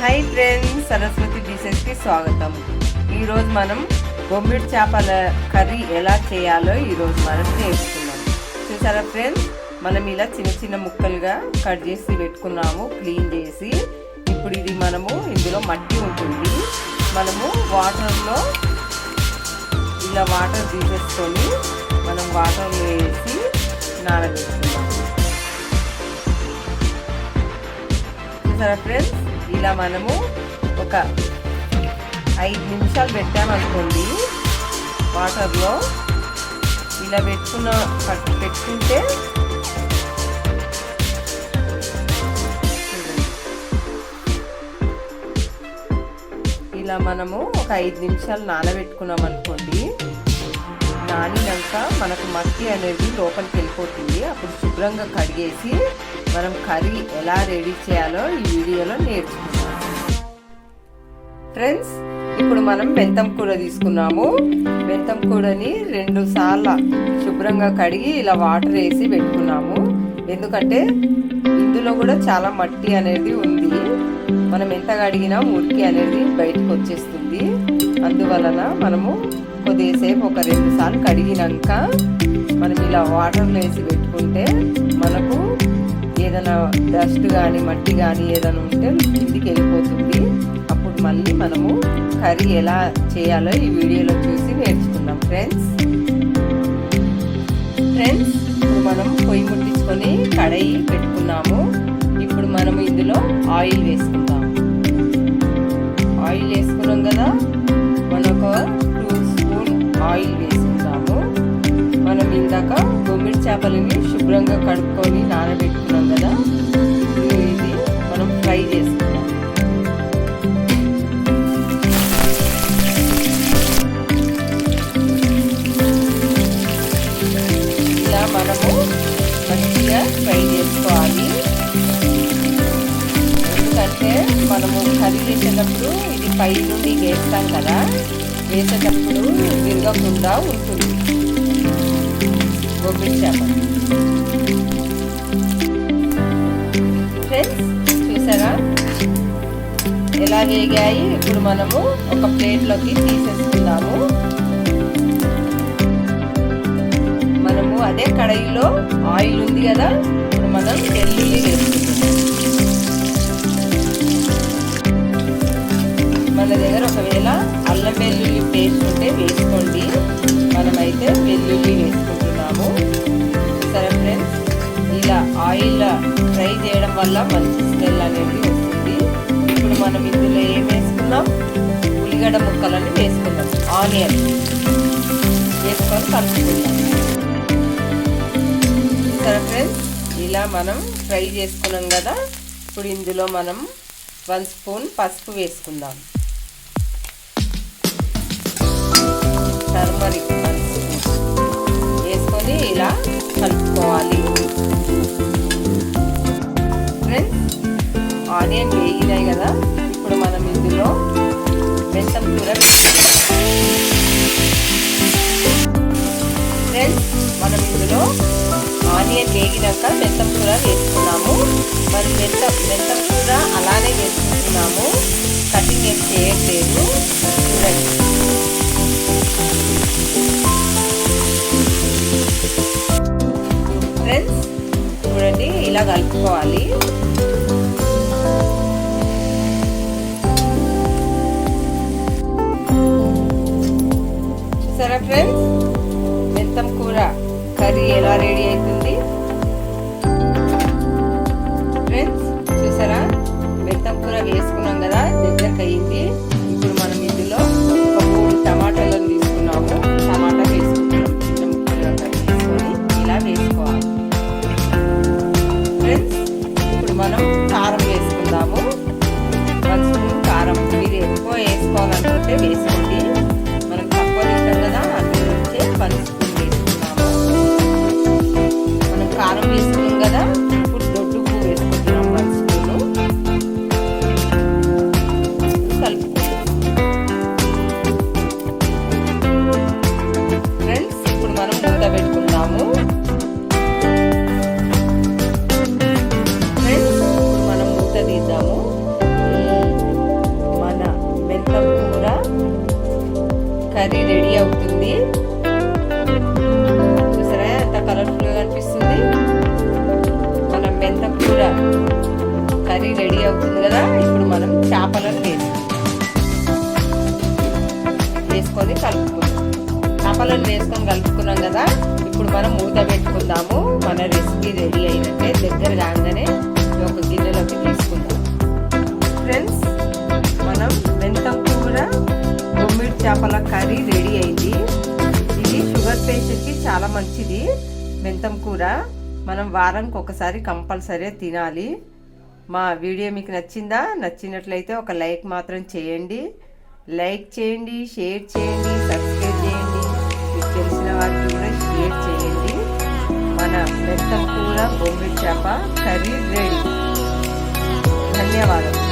Hi friends Saraswati డిషెస్కి స్వాగతం. ఈరోజు మనం బొమ్మిడి చేపల కర్రీ ఎలా చేయాలో ఈరోజు మనం నేర్చుకున్నాం చూసారా ఫ్రెండ్స్? మనం ఇలా చిన్న చిన్న ముక్కలుగా కట్ చేసి పెట్టుకున్నాము క్లీన్ చేసి. ఇప్పుడు ఇది మనము ఇందులో మట్టి ఉంటుంది. మనము వాటర్లో ఇలా వాటర్ తీసేసుకొని మనం వాటర్లో వేసి నానబెట్టుకున్నాము చూసారా ఫ్రెండ్స్? ఇలా మనము ఒక ఐదు నిమిషాలు పెట్టామనుకోండి వాటర్లో ఇలా పెట్టుకున్న పెట్టుకుంటే ఇలా మనము ఒక ఐదు నిమిషాలు నానబెట్టుకున్నాం అనుకోండి. నానినాక మనకు మట్టి అనేది లోపలికి వెళ్ళిపోతుంది. అప్పుడు శుభ్రంగా కడిగేసి మనం కర్రీ ఎలా రెడీ చేయాలో ఈ వీడియోలో నేర్చుకుందాం. ఫ్రెండ్స్ ఇప్పుడు మనం బెంతం కూర తీసుకున్నాము. బెంతం కూరని రెండు సార్లు శుభ్రంగా కడిగి ఇలా వాటర్ వేసి పెట్టుకున్నాము. ఎందుకంటే ఇందులో కూడా చాలా మట్టి అనేది ఉంది. మనం ఎంత కడిగినా మురికి అనేది బయటకు వచ్చేస్తుంది. అందువలన మనము కొద్దిసేపు ఒక రెండు సార్లు కడిగినాక మనం ఇలా వాటర్లో వేసి పెట్టుకుంటే మనకు ఏదైనా డస్ట్ కానీ మట్టి కానీ ఏదైనా ఉంటే ఇంటికి వెళ్ళిపోతుంది. అప్పుడు మళ్ళీ మనము కర్రీ ఎలా చేయాలో ఈ వీడియోలో చూసి నేర్చుకుందాం. ఫ్రెండ్స్ ఫ్రెండ్స్ ఇప్పుడు మనం పొయ్యి ముట్టించుకొని కడాయి పెట్టుకున్నాము. ఇప్పుడు మనము ఇందులో ఆయిల్ వేసుకుందాం. ఆయిల్ వేసుకున్నాం కదా? మనకు టూ స్పూన్ ఆయిల్ వేసుకుందాము. మనం ఇందాక బొమ్మిడి చేపలని శుభ్రంగా కడుక్కొని నానబెట్టుకున్నాం కదా? మనము మంచిగా ఫ్రై చేసుకోవాలి. ఎందుకంటే మనము కర్రీ చేసేటప్పుడు ఇది పై నుండి వేస్తాం కదా వేసేటప్పుడు విరగకుండా ఉంటుంది. బొబ్బిలి చేప ఫ్రెండ్స్ చూసారా? ఎలా వేగాయి? ఇప్పుడు మనము ఒక ప్లేట్లోకి తీసేసుకుందాము. అదే కడాయిలో ఆయిల్ ఉంది కదా ఇప్పుడు మనం వెల్లుల్లి వేసుకుంటాం మన దగ్గర ఒకవేళ అల్లం వెల్లుల్లి పేస్ట్ ఉంటే వేసుకోండి. మనమైతే వెల్లుల్లి వేసుకుంటున్నాము. సరే ఫ్రెండ్స్ ఇలా ఆయిల్ ఫ్రై చేయడం వల్ల మంచి స్మెల్ అనేది వస్తుంది. ఇప్పుడు మనం ఇందులో ఏం వేసుకున్నాం? ఉల్లిగడ్డ ముక్కలన్నీ వేసుకుందాం ఆనియన్ వేసుకొని కలుపుకుందాం. సరే ఫ్రెండ్స్ ఇలా మనం ఫ్రై చేసుకున్నాం కదా. ఇప్పుడు ఇందులో మనం వన్ స్పూన్ పసుపు వేసుకుందాం. ఆనియన్ వేగినాక కూర వేసుకున్నాము. మరి బెంతం బెంతం కూర అలానే వేసుకుంటున్నాము. కటింగ్ ఏం చేయట్లేదు. చూడండి. ఫ్రెండ్స్ చూడండి ఇలా కలుపుకోవాలి. చూసారా ఫ్రెండ్స్ మెత్తం కూర కర్రీ ఎలా రెడీ అవుతుంది? ఫ్రెండ్స్ చూసారా? బెంతం కూర వేసుకున్నాం కదా దగ్గరకు అయ్యింది కర్రీ రెడీ అవుతుంది. చూసారా? ఎంత కలర్ఫుల్గా కనిపిస్తుంది మన మెంత కూర కర్రీ రెడీ అవుతుంది కదా? ఇప్పుడు మనం చేపలను వేసి వేసుకొని కలుపుకుందాం. చేపలను వేసుకొని కలుపుకున్నాం కదా? ఇప్పుడు మనం మూత పెట్టుకుందాము. మన రెసిపీ రెడీ అయినట్టే దగ్గర కాగానే మెంతం కూర మనం వారానికి ఒకసారి కంపల్సరీ తినాలి. మా వీడియో మీకు నచ్చిందా? నచ్చినట్లయితే ఒక లైక్ మాత్రం చేయండి. లైక్ చేయండి షేర్ చేయండి సబ్స్క్రైబ్ చేయండి. మీకు తెలిసిన వారికి కూడా షేర్ చేయండి. మన మెంతం కూర బొమ్మిడి చేప కర్రీ రెడీ. ధన్యవాదాలు